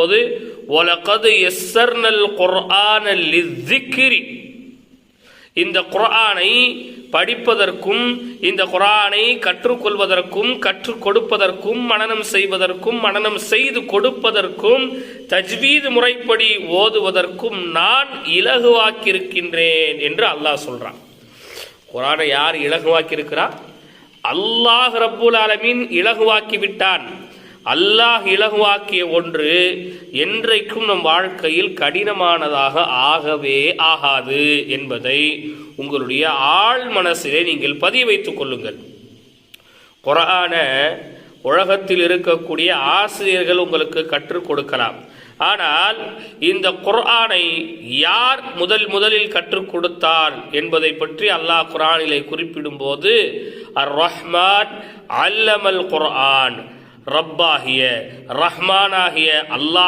போது ஒலகது எஸ்ஸர்னல் குர்ஆன லிஸ்ஸிக்ரி. இந்த குர்ஆனை படிப்பதற்கும் இந்த குரானை கற்றுக்கொள்வதற்கும் கற்றுக் கொடுப்பதற்கும் மனனம் செய்வதற்கும் மனனம் செய்து கொடுப்பதற்கும் தஜ்வீது முறைப்படி ஓதுவதற்கும் நான் இலகுவாக்கியிருக்கின்றேன் என்று அல்லாஹ் சொல்றான். குரானை யார் இலகுவாக்கியிருக்கிறார் அல்லாஹ் ரப்புல் ஆலமீன் இலகுவாக்கி விட்டான் அல்லாஹ் இலகுவாக்கிய ஒன்று என்றைக்கும் நம் வாழ்க்கையில் கடினமானதாக ஆகவே ஆகாது என்பதை உங்களுடைய ஆழ் மனசிலே நீங்கள் பதிய வைத்துக் கொள்ளுங்கள். குரான உலகத்தில் இருக்கக்கூடிய ஆசிரியர்கள் உங்களுக்கு கற்றுக் கொடுக்கலாம். ஆனால் இந்த குர்ஆனை யார் முதல் முதலில் கற்றுக் கொடுத்தார் என்பதை பற்றி அல்லாஹ் குர்ஆனிலே குறிப்பிடும்போது அர் ரஹ்மான் அல்லமல் குர்ஆன். ரப்பாகிய ரஹ்மானாகிய அல்லாஹ்